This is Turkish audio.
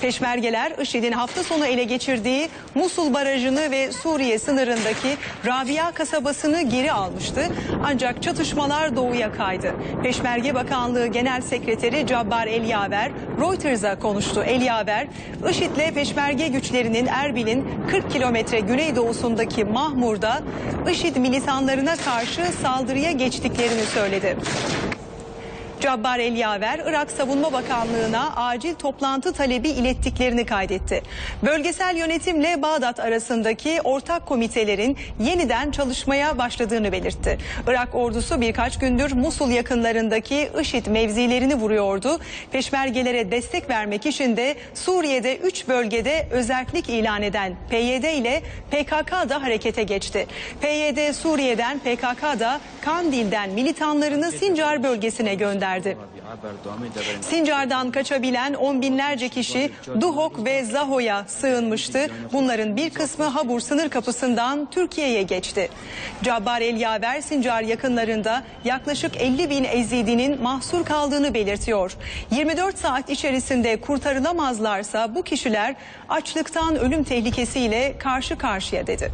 Peşmergeler IŞİD'in hafta sonu ele geçirdiği Musul Barajı'nı ve Suriye sınırındaki Rabia kasabasını geri almıştı. Ancak çatışmalar doğuya kaydı. Peşmerge Bakanlığı Genel Sekreteri Cabbar Elyaver Reuters'a konuştu. Elyaver, IŞİD'le peşmerge güçlerinin Erbil'in 40 kilometre güneydoğusundaki Mahmur'da IŞİD militanlarına karşı saldırıya geçtiklerini söyledi. Cabbar Elyaver, Irak Savunma Bakanlığı'na acil toplantı talebi ilettiklerini kaydetti. Bölgesel yönetimle Bağdat arasındaki ortak komitelerin yeniden çalışmaya başladığını belirtti. Irak ordusu birkaç gündür Musul yakınlarındaki IŞİD mevzilerini vuruyordu. Peşmergelere destek vermek için de Suriye'de 3 bölgede özellik ilan eden PYD ile PKK da harekete geçti. PYD Suriye'den PKK da Kandil'den militanlarını Sincar bölgesine gönderdi verdi. Sincar'dan kaçabilen on binlerce kişi Duhok ve Zaho'ya sığınmıştı. Bunların bir kısmı Habur sınır kapısından Türkiye'ye geçti. Cabbar El Yaver Sincar yakınlarında yaklaşık 50 bin Ezidi'nin mahsur kaldığını belirtiyor. 24 saat içerisinde kurtarılamazlarsa bu kişiler açlıktan ölüm tehlikesiyle karşı karşıya dedi.